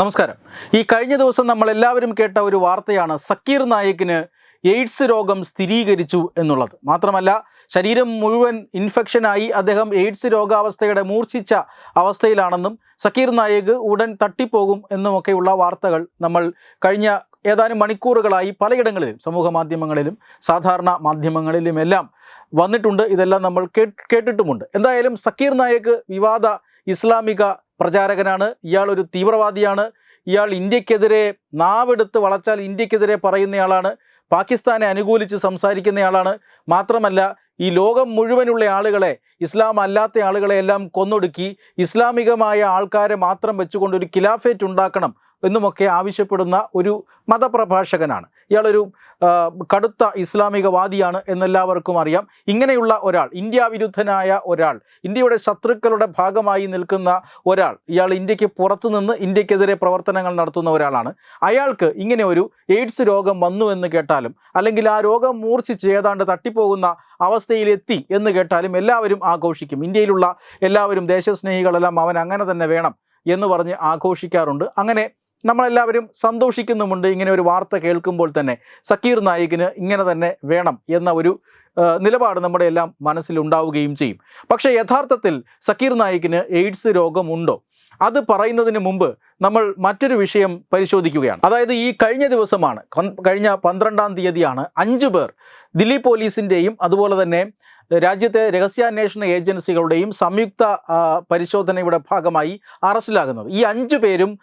നമസ്കാരം. ഈ കഴിഞ്ഞ ദിവസം നമ്മൾ എല്ലാവരും കേട്ട ഒരു വാർത്തയാണ് സക്കീർ നായിക്കിന് എയ്ഡ്സ് രോഗം സ്ഥിരീകരിച്ചു എന്നുള്ളത്. മാത്രമല്ല ശരീരം മുഴുവൻ ഇൻഫെക്ഷനായി അദ്ദേഹം എയ്ഡ്സ് രോഗാവസ്ഥയുടെ മൂർച്ഛിച്ച അവസ്ഥയിലാണെന്നും സക്കീർ നായിക് ഉടൻ തട്ടിപ്പോകും എന്നുമൊക്കെയുള്ള വാർത്തകൾ നമ്മൾ കഴിഞ്ഞ ഏതാനും മണിക്കൂറുകളായി പലയിടങ്ങളിലും സമൂഹ മാധ്യമങ്ങളിലും സാധാരണ മാധ്യമങ്ങളിലുമെല്ലാം വന്നിട്ടുണ്ട്. ഇതെല്ലാം നമ്മൾ കേട്ടിട്ടുമുണ്ട്. എന്തായാലും സക്കീർ നായിക് വിവാദ ഇസ്ലാമിക പ്രചാരകനാണ്. ഇയാൾ ഒരു തീവ്രവാദിയാണ്. ഇയാൾ ഇന്ത്യക്കെതിരെ നാവെടുത്ത് വളച്ചാൽ ഇന്ത്യക്കെതിരെ പറയുന്നയാളാണ്. പാകിസ്ഥാനെ അനുകൂലിച്ച് സംസാരിക്കുന്നയാളാണ്. മാത്രമല്ല ഈ ലോകം മുഴുവനുള്ള ആളുകളെ ഇസ്ലാം അല്ലാത്ത ആളുകളെ എല്ലാം കൊന്നൊടുക്കി ഇസ്ലാമികമായ ആൾക്കാരെ മാത്രം വെച്ചുകൊണ്ട് ഒരു കിലാഫേറ്റ് ഉണ്ടാക്കണം. എന്നുമൊക്കെ ആവശ്യപ്പെടുന്ന ഒരു മതപ്രഭാഷകനാണ്. ഇയാളൊരു കടുത്ത ഇസ്ലാമികവാദിയാണ് എന്നെല്ലാവർക്കും അറിയാം. ഇങ്ങനെയുള്ള ഒരാൾ ഇന്ത്യ വിരുദ്ധനായ ഒരാൾ ഇന്ത്യയുടെ ശത്രുക്കളുടെ ഭാഗമായി നിൽക്കുന്ന ഒരാൾ ഇയാൾ ഇന്ത്യയ്ക്ക് പുറത്തുനിന്ന് ഇന്ത്യക്കെതിരെ പ്രവർത്തനങ്ങൾ നടത്തുന്ന ഒരാളാണ്. അയാൾക്ക് ഇങ്ങനെ ഒരു എയ്ഡ്സ് രോഗം വന്നു എന്ന് കേട്ടാലും അല്ലെങ്കിൽ ആ രോഗം മൂർച്ഛിച്ച് ഏതാണ്ട് തട്ടിപ്പോകുന്ന അവസ്ഥയിലെത്തി എന്ന് കേട്ടാലും എല്ലാവരും ആഘോഷിക്കും. ഇന്ത്യയിലുള്ള എല്ലാവരും ദേശസ്നേഹികളെല്ലാം അവൻ അങ്ങനെ തന്നെ വേണം എന്ന് പറഞ്ഞ് ആഘോഷിക്കാറുണ്ട്. അങ്ങനെ നമ്മളെല്ലാവരും സന്തോഷിക്കുന്നുമുണ്ട്. ഇങ്ങനെ ഒരു വാർത്ത കേൾക്കുമ്പോൾ തന്നെ സക്കീർ നായികിന് ഇങ്ങനെ തന്നെ വേണം എന്ന ഒരു നിലപാട് നമ്മുടെ എല്ലാം മനസ്സിലുണ്ടാവുകയും ചെയ്യും. പക്ഷേ യഥാർത്ഥത്തിൽ സക്കീർ നായികിന് എയ്ഡ്സ് രോഗമുണ്ടോ? അത് പറയുന്നതിന് മുമ്പ് നമ്മൾ മറ്റൊരു വിഷയം പരിശോധിക്കുകയാണ്. അതായത് ഈ കഴിഞ്ഞ ദിവസമാണ് കഴിഞ്ഞ പന്ത്രണ്ടാം തീയതിയാണ് അഞ്ചു പേർ ദില്ലി പോലീസിന്റെയും അതുപോലെ തന്നെ രാജ്യത്തെ രഹസ്യാന്വേഷണ ഏജൻസികളുടെയും സംയുക്ത പരിശോധനയുടെ ഭാഗമായി അറസ്റ്റിലാകുന്നത്. ഈ അഞ്ചു പേരും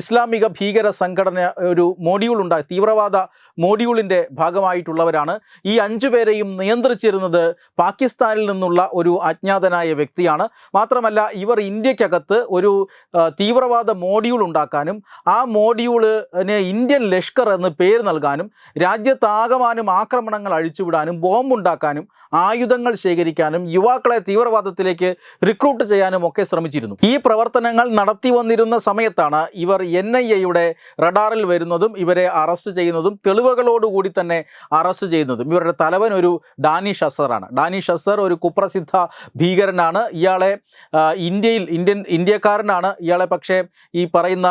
ഇസ്ലാമിക ഭീകര സംഘടന ഒരു മോഡ്യൂൾ ഉണ്ടായി തീവ്രവാദ മോഡ്യൂളിന്റെ ഭാഗമായിട്ടുള്ളവരാണ്. ഈ അഞ്ചു പേരെയും നിയന്ത്രിച്ചിരുന്നത് പാകിസ്ഥാനിൽ നിന്നുള്ള ഒരു അജ്ഞാതനായ വ്യക്തിയാണ്. മാത്രമല്ല ഇവർ ഇന്ത്യക്കകത്ത് ഒരു തീവ്രവാദ മോഡ്യൂൾ ഉണ്ടാക്കാനും ആ മോഡ്യൂളിന് ഇന്ത്യൻ ലഷ്കർ എന്ന് പേര് നൽകാനും രാജ്യത്താകമാനം ആക്രമണങ്ങൾ അഴിച്ചുവിടാനും ബോംബുണ്ടാക്കാനും ആയുധങ്ങൾ ശേഖരിക്കാനും യുവാക്കളെ തീവ്രവാദത്തിലേക്ക് റിക്രൂട്ട് ചെയ്യാനും ഒക്കെ ശ്രമിച്ചിരുന്നു. ഈ പ്രവർത്തനങ്ങൾ നടത്തി വന്നിരുന്ന സമയത്താണ് ഇവർ എൻ ഐ എയുടെ റഡാറിൽ വരുന്നതും ഇവരെ അറസ്റ്റ് ചെയ്യുന്നതും തെളിവുകളോടുകൂടി തന്നെ അറസ്റ്റ് ചെയ്യുന്നതും. ഇവരുടെ തലവൻ ഒരു ഡാനി ഷസറാണ് ഡാനി ഷസർ ഒരു കുപ്രസിദ്ധ ഭീകരനാണ്. ഇയാളെ ഇന്ത്യയിൽ ഇന്ത്യൻ ഇന്ത്യക്കാരനാണ്. ഇയാളെ പക്ഷേ ഈ പറയുന്ന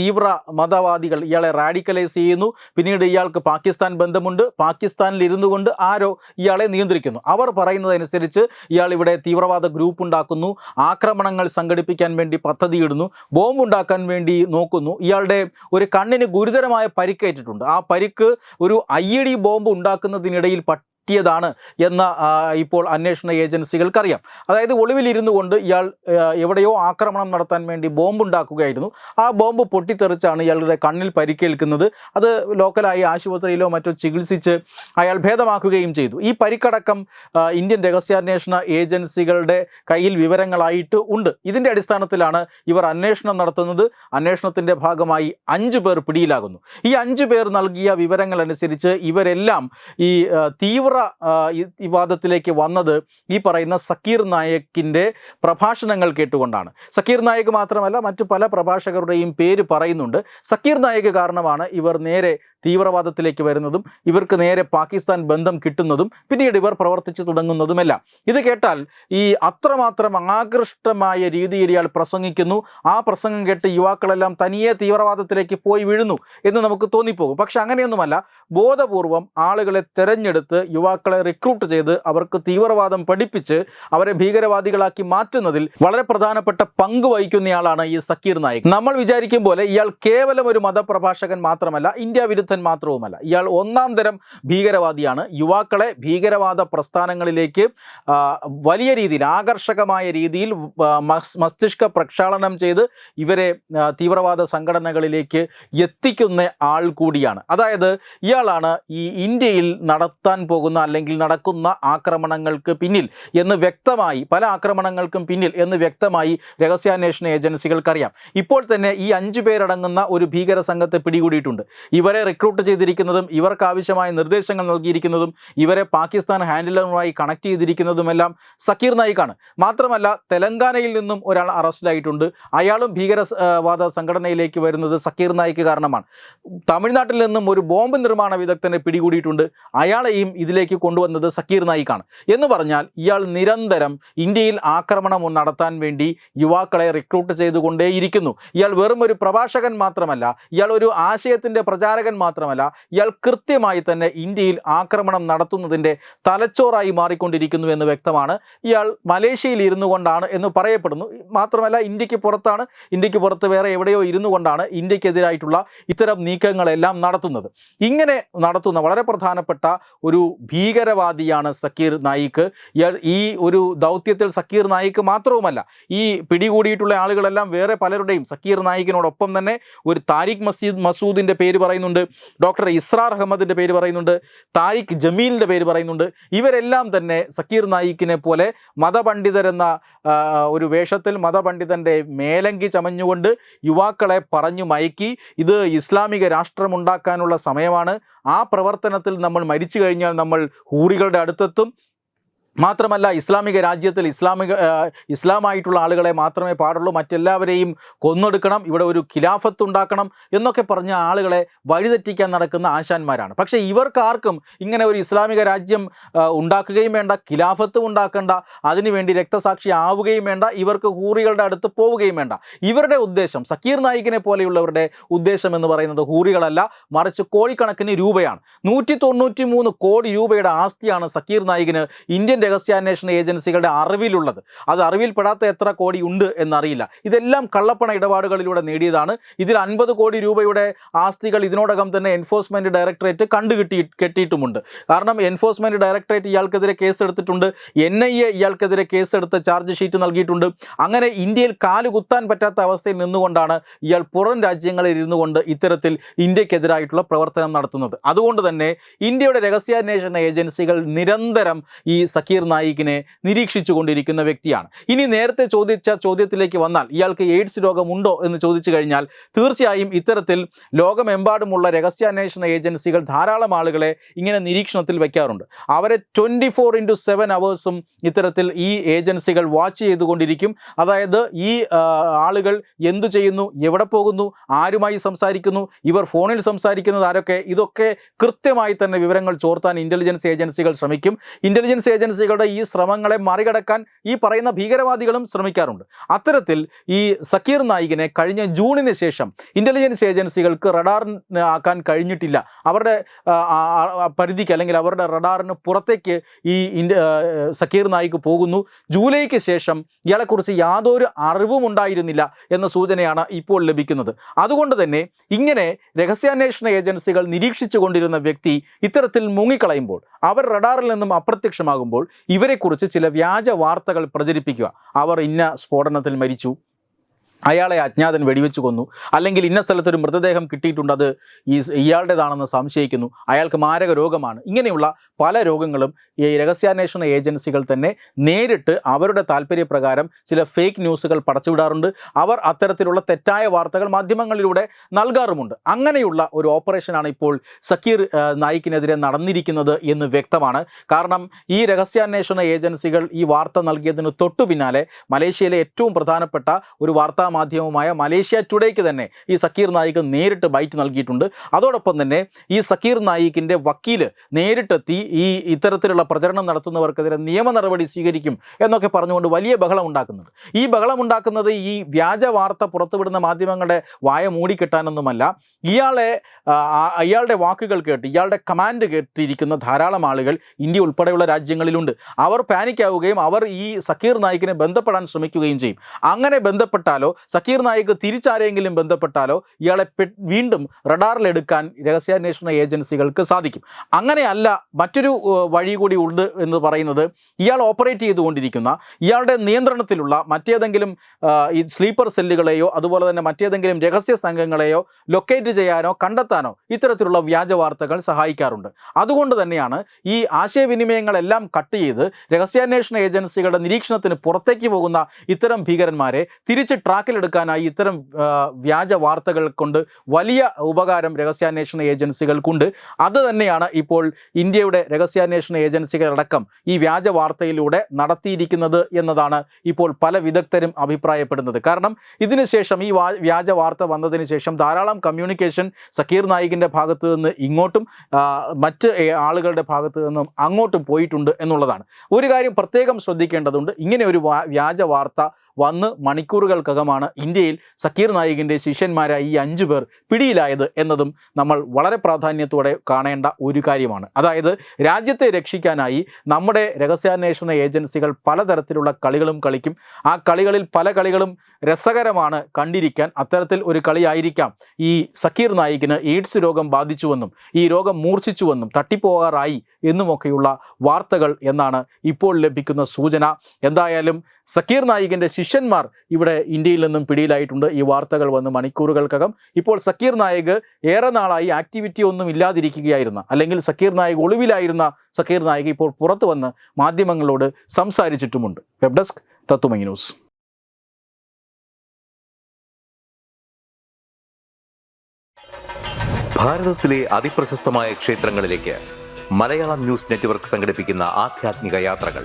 തീവ്ര മതവാദികൾ ഇയാളെ റാഡിക്കലൈസ് ചെയ്യുന്നു. പിന്നീട് ഇയാൾക്ക് പാകിസ്ഥാൻ ബന്ധമുണ്ട്. പാകിസ്ഥാനിൽ ഇരുന്നു കൊണ്ട് ആരോ ഇയാളെ നിയന്ത്രിക്കുന്നു. അവർ പറയുന്നതനുസരിച്ച് ഇയാൾ ഇവിടെ തീവ്രവാദ ഗ്രൂപ്പ് ഉണ്ടാക്കുന്നു. ആക്രമണങ്ങൾ സംഘടിപ്പിക്കാൻ വേണ്ടി പദ്ധതിയിടുന്നു. ബോംബ് ഉണ്ടാക്കാൻ വേണ്ടി നോക്കുന്നു. ഇയാളുടെ ഒരു കണ്ണിന് ഗുരുതരമായ പരിക്കേറ്റിട്ടുണ്ട്. ആ പരിക്ക് ഒരു ഐ ഇ ഡി ബോംബ് ഉണ്ടാക്കുന്നതിനിടയിൽ പറ്റിയതാണ് എന്ന ഇപ്പോൾ അന്വേഷണ ഏജൻസികൾക്കറിയാം. അതായത് ഒളിവിലിരുന്നു കൊണ്ട് ഇയാൾ എവിടെയോ ആക്രമണം നടത്താൻ വേണ്ടി ബോംബ് ഉണ്ടാക്കുകയായിരുന്നു ആ ബോംബ് പൊട്ടിത്തെറിച്ചാണ് ഇയാളുടെ കണ്ണിൽ പരിക്കേൽക്കുന്നത്. അത് ലോക്കലായി ആശുപത്രിയിലോ മറ്റോ ചികിത്സിച്ച് അയാൾ ഭേദമാക്കുകയും ചെയ്തു. ഈ പരിക്കടക്കം ഇന്ത്യൻ രഹസ്യാന്വേഷണ ഏജൻസികളുടെ കയ്യിൽ വിവരങ്ങളായിട്ട് ഉണ്ട്. ഇതിന്റെ അടിസ്ഥാനത്തിലാണ് ഇവർ അന്വേഷണം നടത്തുന്നത്. അന്വേഷണത്തിന്റെ ഭാഗമായി അഞ്ച് പേർ പിടിയിലാകുന്നു. ഈ അഞ്ച് പേർ നൽകിയ വിവരങ്ങളനുസരിച്ച് ഇവരെല്ലാം ഈ ആ, തീവ്ര ഈ വാദത്തിലേക്ക് വന്നത് ഈ പറയുന്ന സക്കീർ നായക്കിന്റെ പ്രഭാഷണങ്ങൾ കേട്ടുകൊണ്ടാണ്. സക്കീർ നായക് മാത്രമല്ല മറ്റു പല പ്രഭാഷകരുടെയും പേര് പറയുന്നുണ്ട്. സക്കീർ നായക് കാരണമാണ് ഇവർ നേരെ തീവ്രവാദത്തിലേക്ക് വരുന്നതും ഇവർക്ക് നേരെ പാകിസ്ഥാൻ ബന്ധം കിട്ടുന്നതും പിന്നീട് ഇവർ പ്രവർത്തിച്ചു തുടങ്ങുന്നതുമെല്ലാം. ഇത് കേട്ടാൽ ഈ അത്രമാത്രം ആകൃഷ്ടമായ രീതിയിൽ ഇയാൾ പ്രസംഗിക്കുന്നു. ആ പ്രസംഗം കേട്ട് യുവാക്കളെല്ലാം തനിയെ തീവ്രവാദത്തിലേക്ക് പോയി വീഴുന്നു എന്ന് നമുക്ക് തോന്നിപ്പോകും. പക്ഷെ അങ്ങനെയൊന്നുമല്ല. ബോധപൂർവം ആളുകളെ തെരഞ്ഞെടുത്ത് യുവാക്കളെ റിക്രൂട്ട് ചെയ്ത് അവർക്ക് തീവ്രവാദം പഠിപ്പിച്ച് അവരെ ഭീകരവാദികളാക്കി മാറ്റുന്നതിൽ വളരെ പ്രധാനപ്പെട്ട പങ്ക് വഹിക്കുന്നയാളാണ് ഈ സക്കീർ നായിക്. നമ്മൾ വിചാരിക്കും പോലെ ഇയാൾ കേവലം ഒരു മതപ്രഭാഷകൻ മാത്രമല്ല ഇന്ത്യ വിരുദ്ധൻ മാത്രവുമല്ല. ഇയാൾ ഒന്നാം തരം ഭീകരവാദിയാണ്. യുവാക്കളെ ഭീകരവാദ പ്രസ്ഥാനങ്ങളിലേക്ക് വലിയ രീതിയിൽ ആകർഷകമായ രീതിയിൽ മസ്തിഷ്ക പ്രക്ഷാളനം ചെയ്ത് ഇവരെ തീവ്രവാദ സംഘടനകളിലേക്ക് എത്തിക്കുന്ന ആൾ കൂടിയാണ്. അതായത് ഇയാളാണ് ഈ ഇന്ത്യയിൽ നടത്താൻ പോകുന്ന അല്ലെങ്കിൽ നടക്കുന്ന ആക്രമണങ്ങൾക്ക് പിന്നിൽ എന്ന് വ്യക്തമായി പല ആക്രമണങ്ങൾക്കും പിന്നിൽ എന്ന് വ്യക്തമായി രഹസ്യാന്വേഷണ ഏജൻസികൾക്കറിയാം. ഇപ്പോൾ തന്നെ ഈ അഞ്ചു പേരടങ്ങുന്ന ഒരു ഭീകര സംഘത്തെ പിടികൂടിയിട്ടുണ്ട്. ഇവരെ റിക്രൂട്ട് ചെയ്തിരിക്കുന്നതും ഇവർക്ക് ആവശ്യമായ നിർദ്ദേശങ്ങൾ നൽകിയിരിക്കുന്നതും ഇവരെ പാകിസ്ഥാൻ ഹാൻഡിലറുമായി കണക്ട് ചെയ്തിരിക്കുന്നതുമെല്ലാം സക്കീർ നായിക്കാണ്. മാത്രമല്ല തെലങ്കാനയിൽ നിന്നും ഒരാൾ അറസ്റ്റിലായിട്ടുണ്ട്. അയാളും ഭീകരവാദ സംഘടനയിലേക്ക് വരുന്നത് സക്കീർ നായിക്ക് കാരണമാണ്. തമിഴ്നാട്ടിൽ നിന്നും ഒരു ബോംബ് നിർമ്മാണ വിദഗ്ധനെ പിടികൂടിയിട്ടുണ്ട്. അയാളെയും ഇതിലേക്ക് കൊണ്ടുവന്നത് സക്കീർ നായിക്കാണ്. എന്ന് പറഞ്ഞാൽ ഇയാൾ നിരന്തരം ഇന്ത്യയിൽ ആക്രമണം നടത്താൻ വേണ്ടി യുവാക്കളെ റിക്രൂട്ട് ചെയ്തുകൊണ്ടേയിരിക്കുന്നു. ഇയാൾ വെറും ഒരു പ്രഭാഷകൻ മാത്രമല്ല ഇയാൾ ഒരു ആശയത്തിന്റെ പ്രചാരകൻ മാത്രമല്ല ഇയാൾ കൃത്യമായി തന്നെ ഇന്ത്യയിൽ ആക്രമണം നടത്തുന്നതിന്റെ തലച്ചോറായി മാറിക്കൊണ്ടിരിക്കുന്നു എന്ന് വ്യക്തമാണ്. ഇയാൾ മലേഷ്യയിൽ ഇരുന്നു കൊണ്ടാണ് എന്ന് പറയപ്പെടുന്നു. മാത്രമല്ല ഇന്ത്യയ്ക്ക് പുറത്താണ്. ഇന്ത്യയ്ക്ക് പുറത്ത് വേറെ എവിടെയോ ഇരുന്നു കൊണ്ടാണ് ഇന്ത്യക്കെതിരായിട്ടുള്ള ഇത്തരം നീക്കങ്ങളെല്ലാം നടത്തുന്നത്. ഇങ്ങനെ നടത്തുന്ന വളരെ പ്രധാനപ്പെട്ട ഒരു ഭീകരവാദിയാണ് സക്കീർ നായിക്ക് ഇയാൾ ഈ ഒരു ദൗത്യത്തിൽ സക്കീർ നായിക്ക് മാത്രവുമല്ല ഈ പിടികൂടിയിട്ടുള്ള ആളുകളെല്ലാം വേറെ പലരുടെയും സക്കീർ നായിക്കിനോടൊപ്പം തന്നെ ഒരു താരിഖ് മസീദ് മസൂദിന്റെ പേര് പറയുന്നുണ്ട്. ഡോക്ടർ ഇസ്രാർ അഹമ്മദിന്റെ പേര് പറയുന്നുണ്ട് താരിഖ് ജമീലിന്റെ പേര് പറയുന്നുണ്ട്. ഇവരെല്ലാം തന്നെ സക്കീർ നായിക്കിനെ പോലെ മതപണ്ഡിതരെന്ന ഒരു വേഷത്തിൽ മതപണ്ഡിതന്റെ മേലങ്കി ചമഞ്ഞുകൊണ്ട് യുവാക്കളെ പറഞ്ഞു മയക്കി. ഇത് ഇസ്ലാമിക രാഷ്ട്രമുണ്ടാക്കാനുള്ള സമയമാണ്. ആ പ്രവർത്തനത്തിൽ നമ്മൾ മരിച്ചു കഴിഞ്ഞാൽ നമ്മൾ ഹൂറികളുടെ അടുത്തെത്തും. മാത്രമല്ല ഇസ്ലാമിക രാജ്യത്തിൽ ഇസ്ലാമിക ഇസ്ലാമായിട്ടുള്ള ആളുകളെ മാത്രമേ പാടുള്ളൂ. മറ്റെല്ലാവരെയും കൊന്നൊടുക്കണം. ഇവിടെ ഒരു ഖിലാഫത്ത് ഉണ്ടാക്കണം എന്നൊക്കെ പറഞ്ഞ ആളുകളെ വഴിതെറ്റിക്കാൻ നടക്കുന്ന ആശാന്മാരാണ്. പക്ഷേ ഇവർക്കാർക്കും ഇങ്ങനെ ഒരു ഇസ്ലാമിക രാജ്യം ഉണ്ടാക്കുകയും വേണ്ട ഖിലാഫത്തും ഉണ്ടാക്കേണ്ട അതിനുവേണ്ടി രക്തസാക്ഷി ആവുകയും വേണ്ട ഇവർക്ക് ഹൂറികളുടെ അടുത്ത് പോവുകയും വേണ്ട. ഇവരുടെ ഉദ്ദേശം സക്കീർ നായിക്കിനെ പോലെയുള്ളവരുടെ ഉദ്ദേശം എന്ന് പറയുന്നത് ഹൂറികളല്ല മറിച്ച് കോടിക്കണക്കിന് രൂപയാണ്. നൂറ്റി കോടി രൂപയുടെ ആസ്തിയാണ് സക്കീർ നായികിന് ഇന്ത്യൻ രഹസ്യാന്വേഷണ ഏജൻസികളുടെ അറിവിലുള്ളത്. അത് അറിവിൽപ്പെടാത്ത എത്ര കോടി ഉണ്ട് എന്നറിയില്ല. ഇതെല്ലാം കള്ളപ്പണ ഇടപാടുകളിലൂടെ നേടിയതാണ്. ഇതിൽ അൻപത് കോടി രൂപയുടെ ആസ്തികൾ ഇതിനോടകം തന്നെ എൻഫോഴ്സ്മെന്റ് ഡയറക്ടറേറ്റ് കണ്ടുകിട്ടി കെട്ടിയിട്ടുമുണ്ട്. കാരണം എൻഫോഴ്സ്മെന്റ് ഡയറക്ടറേറ്റ് ഇയാൾക്കെതിരെ കേസെടുത്തിട്ടുണ്ട്. എൻ ഐ എ ഇയാൾക്കെതിരെ കേസെടുത്ത് ചാർജ് ഷീറ്റ് നൽകിയിട്ടുണ്ട്. അങ്ങനെ ഇന്ത്യയിൽ കാൽ കുത്താൻ പറ്റാത്ത അവസ്ഥയിൽ നിന്നുകൊണ്ടാണ് ഇയാൾ പുറം രാജ്യങ്ങളിൽ ഇരുന്നു കൊണ്ട് ഇത്തരത്തിൽ ഇന്ത്യക്കെതിരായിട്ടുള്ള പ്രവർത്തനം നടത്തുന്നത്. അതുകൊണ്ട് തന്നെ ഇന്ത്യയുടെ രഹസ്യാന്വേഷണ ഏജൻസികൾ നിരന്തരം ഈ സക്കീർ നായിക്കിനെ നിരീക്ഷിച്ചു കൊണ്ടിരിക്കുന്ന വ്യക്തിയാണ്. ഇനി നേരത്തെ ചോദിച്ച ചോദ്യത്തിലേക്ക് വന്നാൽ ഇയാൾക്ക് എയ്ഡ്സ് രോഗമുണ്ടോ എന്ന് ചോദിച്ചു കഴിഞ്ഞാൽ തീർച്ചയായും ഇത്തരത്തിൽ ലോകമെമ്പാടുമുള്ള രഹസ്യാന്വേഷണ ഏജൻസികൾ ധാരാളം ആളുകളെ ഇങ്ങനെ നിരീക്ഷണത്തിൽ വയ്ക്കാറുണ്ട്. അവരെ ട്വന്റി ഫോർ ഇന്റു സെവൻ അവേഴ്സും ഇത്തരത്തിൽ ഈ ഏജൻസികൾ വാച്ച് ചെയ്തുകൊണ്ടിരിക്കും. അതായത് ഈ ആളുകൾ എന്തു ചെയ്യുന്നു എവിടെ പോകുന്നു ആരുമായി സംസാരിക്കുന്നു ഇവർ ഫോണിൽ സംസാരിക്കുന്നത് ആരൊക്കെ ഇതൊക്കെ കൃത്യമായി തന്നെ വിവരങ്ങൾ ചോർത്താൻ ഇന്റലിജൻസ് ഏജൻസികൾ ശ്രമിക്കും. ഇന്റലിജൻസ് ഏജൻസികളുടെ ഈ ശ്രമങ്ങളെ മറികടക്കാൻ ഈ പറയുന്ന ഭീകരവാദികളും ശ്രമിക്കാറുണ്ട്. അത്തരത്തിൽ ഈ സക്കീർ നായികിനെ കഴിഞ്ഞ ജൂണിന് ശേഷം ഇന്റലിജൻസ് ഏജൻസികൾക്ക് റഡാർ ആക്കാൻ കഴിഞ്ഞിട്ടില്ല. അവരുടെ പരിധിക്ക് അല്ലെങ്കിൽ അവരുടെ റഡാറിന് പുറത്തേക്ക് ഈ സക്കീർ നായിക്ക് പോകുന്നു. ജൂലൈക്ക് ശേഷം ഇയാളെക്കുറിച്ച് യാതൊരു അറിവും ഉണ്ടായിരുന്നില്ല എന്ന സൂചനയാണ് ഇപ്പോൾ ലഭിക്കുന്നത്. അതുകൊണ്ട് തന്നെ ഇങ്ങനെ രഹസ്യാന്വേഷണ ഏജൻസികൾ നിരീക്ഷിച്ചു കൊണ്ടിരുന്ന വ്യക്തി ഇത്തരത്തിൽ മുങ്ങിക്കളയുമ്പോൾ അവർ റഡാറിൽ നിന്നും അപ്രത്യക്ഷമാകുമ്പോൾ ഇവരെക്കുറിച്ച് ചില വ്യാജ വാർത്തകൾ പ്രചരിപ്പിക്കുക. അവർ ഇന്ന സ്ഫോടനത്തിൽ മരിച്ചു. അയാളെ അജ്ഞാതൻ വെടിവെച്ച് കൊന്നു. അല്ലെങ്കിൽ ഇന്ന സ്ഥലത്തൊരു മൃതദേഹം കിട്ടിയിട്ടുണ്ട് അത് ഈ ഇയാളുടേതാണെന്ന് സംശയിക്കുന്നു. അയാൾക്ക് മാരക രോഗമാണ്. ഇങ്ങനെയുള്ള പല രോഗങ്ങളും ഈ രഹസ്യാന്വേഷണ ഏജൻസികൾ തന്നെ നേരിട്ട് അവരുടെ താല്പര്യപ്രകാരം ചില ഫേക്ക് ന്യൂസുകൾ പടച്ചുവിടാറുണ്ട്. അവർ അത്തരത്തിലുള്ള തെറ്റായ വാർത്തകൾ മാധ്യമങ്ങളിലൂടെ നൽകാറുമുണ്ട്. അങ്ങനെയുള്ള ഒരു ഓപ്പറേഷനാണ് ഇപ്പോൾ സക്കീർ നായിക്കിനെതിരെ നടന്നിരിക്കുന്നത് എന്ന് വ്യക്തമാണ്. കാരണം ഈ രഹസ്യാന്വേഷണ ഏജൻസികൾ ഈ വാർത്ത നൽകിയതിന് തൊട്ടു പിന്നാലെ മലേഷ്യയിലെ ഏറ്റവും പ്രധാനപ്പെട്ട ഒരു വാർത്താ മാധ്യമമായ മലേഷ്യ ടുഡേക്ക് തന്നെ ഈ സക്കീർ നായിക്ക് നേരിട്ട് ബൈറ്റ് നൽകിയിട്ടുണ്ട്. അതോടൊപ്പം തന്നെ ഈ സക്കീർ നായിക്കിന്റെ വക്കീൽ നേരിട്ടെത്തി ഈ ഇത്തരത്തിലുള്ള പ്രചരണം നടത്തുന്നവർക്കെതിരെ നിയമ നടപടി സ്വീകരിക്കും എന്നൊക്കെ പറഞ്ഞുകൊണ്ട് വലിയ ബഹളം ഉണ്ടാക്കുന്നുണ്ട്. ഈ ബഹളം ഉണ്ടാക്കുന്നത് ഈ വ്യാജ വാർത്ത പുറത്തുവിടുന്ന മാധ്യമങ്ങളുടെ വായ മൂടിക്കെട്ടാനൊന്നുമല്ല. ഇയാളെ ഇയാളുടെ വാക്കുകൾ കേട്ട് ഇയാളുടെ കമാൻഡ് കേട്ടിരിക്കുന്ന ധാരാളം ആളുകൾ ഇന്ത്യ ഉൾപ്പെടെയുള്ള രാജ്യങ്ങളിലുണ്ട്. അവർ പാനിക്കാവുകയും അവർ ഈ സക്കീർ നായിക്കിനെ ബന്ധപ്പെടാൻ ശ്രമിക്കുകയും ചെയ്യും. അങ്ങനെ ബന്ധപ്പെട്ടാലോ സക്കീർ നായിക് തിരിച്ചാരെങ്കിലും ബന്ധപ്പെട്ടാലോ ഇയാളെ വീണ്ടും റഡാറിലെടുക്കാൻ രഹസ്യാന്വേഷണ ഏജൻസികൾക്ക് സാധിക്കും. അങ്ങനെയല്ല മറ്റൊരു വഴി കൂടി ഉണ്ട് എന്ന് പറയുന്നത് ഇയാൾ ഓപ്പറേറ്റ് ചെയ്തുകൊണ്ടിരിക്കുന്ന ഇയാളുടെ നിയന്ത്രണത്തിലുള്ള മറ്റേതെങ്കിലും ഈ സ്ലീപ്പർ സെല്ലുകളെയോ അതുപോലെ തന്നെ മറ്റേതെങ്കിലും രഹസ്യ സംഘങ്ങളെയോ ലൊക്കേറ്റ് ചെയ്യാനോ കണ്ടെത്താനോ ഇത്തരത്തിലുള്ള വ്യാജ വാർത്തകൾ സഹായിക്കാറുണ്ട്. അതുകൊണ്ട് തന്നെയാണ് ഈ ആശയവിനിമയങ്ങളെല്ലാം കട്ട് ചെയ്ത് രഹസ്യാന്വേഷണ ഏജൻസികളുടെ നിരീക്ഷണത്തിന് പുറത്തേക്ക് പോകുന്ന ഇത്തരം ഭീകരന്മാരെ തിരിച്ച് ട്രാക്ക് കണക്കിലെടുക്കാനായി ഇത്തരം വ്യാജ വാർത്തകൾ കൊണ്ട് വലിയ ഉപകാരം രഹസ്യാന്വേഷണ ഏജൻസികൾക്കുണ്ട്. അത് തന്നെയാണ് ഇപ്പോൾ ഇന്ത്യയുടെ രഹസ്യാന്വേഷണ ഏജൻസികളടക്കം ഈ വ്യാജ വാർത്തയിലൂടെ നടത്തിയിരിക്കുന്നത് എന്നതാണ് ഇപ്പോൾ പല വിദഗ്ധരും അഭിപ്രായപ്പെടുന്നത്. കാരണം ഇതിനുശേഷം ഈ വ്യാജ വാർത്ത വന്നതിന് ശേഷം ധാരാളം കമ്മ്യൂണിക്കേഷൻ സക്കീർ നായികിന്റെ ഭാഗത്തു നിന്ന് ഇങ്ങോട്ടും മറ്റ് ആളുകളുടെ ഭാഗത്ത് നിന്നും അങ്ങോട്ടും പോയിട്ടുണ്ട് എന്നുള്ളതാണ്. ഒരു കാര്യം പ്രത്യേകം ശ്രദ്ധിക്കേണ്ടതുണ്ട്. ഇങ്ങനെ ഒരു വ്യാജ വാർത്ത വന്ന് മണിക്കൂറുകൾക്കകമാണ് ഇന്ത്യയിൽ സക്കീർ നായികിന്റെ ശിഷ്യന്മാരായ ഈ അഞ്ചു പേർ പിടിയിലായത് എന്നതും നമ്മൾ വളരെ പ്രാധാന്യത്തോടെ കാണേണ്ട ഒരു കാര്യമാണ്. അതായത് രാജ്യത്തെ രക്ഷിക്കാനായി നമ്മുടെ രഹസ്യാന്വേഷണ ഏജൻസികൾ പലതരത്തിലുള്ള കളികളും കളിക്കും. ആ കളികളിൽ പല കളികളും രസകരമാണ് കണ്ടിരിക്കാൻ. അത്തരത്തിൽ ഒരു കളിയായിരിക്കാം ഈ സക്കീർ നായികിന് എയ്ഡ്സ് രോഗം ബാധിച്ചുവെന്നും ഈ രോഗം മൂർച്ഛിച്ചുവെന്നും തട്ടിപ്പോകാറായി എന്നുമൊക്കെയുള്ള വാർത്തകൾ എന്നാണ് ഇപ്പോൾ ലഭിക്കുന്ന സൂചന. എന്തായാലും സക്കീർ നായികിന്റെ ശിഷ്യന്മാർ ഇവിടെ ഇന്ത്യയിൽ നിന്നും പിടിയിലായിട്ടുണ്ട്. ഈ വാർത്തകൾ വന്ന് മണിക്കൂറുകൾക്കകം. ഇപ്പോൾ സക്കീർ നായിക് ഏറെ നാളായി ആക്ടിവിറ്റി ഒന്നും ഇല്ലാതിരിക്കുകയായിരുന്ന അല്ലെങ്കിൽ സക്കീർ നായിക് ഒളിവിലായിരുന്ന സക്കീർ നായിക് ഇപ്പോൾ പുറത്തു വന്ന് മാധ്യമങ്ങളോട് സംസാരിച്ചിട്ടുമുണ്ട്. Web desk Tatwamayi news. ഭാരതത്തിലെ അതിപ്രശസ്തമായ ക്ഷേത്രങ്ങളിലേക്ക് മലയാളം ന്യൂസ് നെറ്റ്വർക്ക് യാത്രകൾ.